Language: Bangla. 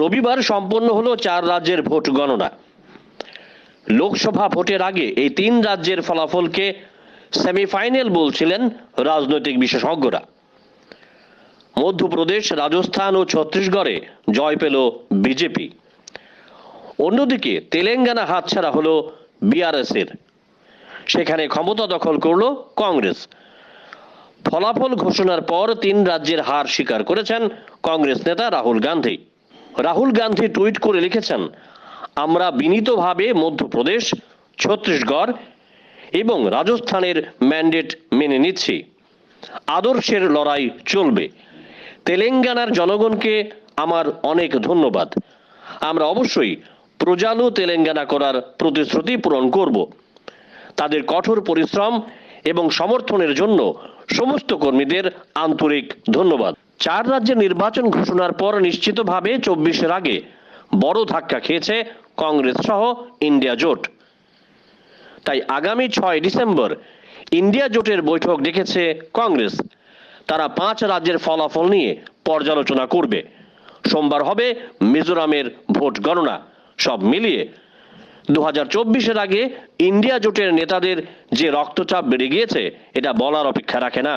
রবিবার সম্পন্ন হলো চার রাজ্যের ভোট গণনা। লোকসভা ভোটের আগে এই তিন রাজ্যের ফলাফলকে সেমিফাইনাল বলছিলেন রাজনৈতিক বিশেষজ্ঞরা। মধ্যপ্রদেশ, রাজস্থান ও ছত্তিশগড়ে জয় পেল বিজেপি। অন্যদিকে তেলেঙ্গানা হাতছাড়া হলো বিআরএস এর সেখানে ক্ষমতা দখল করল কংগ্রেস। ফলাফল ঘোষণার পর তিন রাজ্যের হার স্বীকার করেছেন কংগ্রেস নেতা রাহুল গান্ধী। রাহুল গান্ধী টুইট করে লিখেছেন, আমরা বিনীতভাবে মধ্যপ্রদেশ, ছত্তিশগড় এবং রাজস্থানের ম্যান্ডেট মেনে নিচ্ছি। আদর্শের লড়াই চলবে। তেলেঙ্গানার জনগণকে আমার অনেক ধন্যবাদ। আমরা অবশ্যই প্রজালু তেলেঙ্গানা করার প্রতিশ্রুতি পূরণ করব। তাদের কঠোর পরিশ্রম এবং সমর্থনের জন্য সমস্ত কর্মীদের আন্তরিক ধন্যবাদ। চার রাজ্যে নির্বাচন ঘোষণার পর নিশ্চিতভাবে চব্বিশের আগে বড় ধাক্কা খেয়েছে কংগ্রেস সহ ইন্ডিয়া জোট। তাই আগামী ছয় ডিসেম্বর ইন্ডিয়া জোটের বৈঠক ডেকেছে কংগ্রেস। তারা পাঁচ রাজ্যের ফলাফল নিয়ে পর্যালোচনা করবে। সোমবার হবে মিজোরামের ভোট গণনা। সব মিলিয়ে দু হাজার আগে ইন্ডিয়া জোটের নেতাদের যে রক্তচাপ বেড়ে গিয়েছে, এটা বলার অপেক্ষা রাখে না।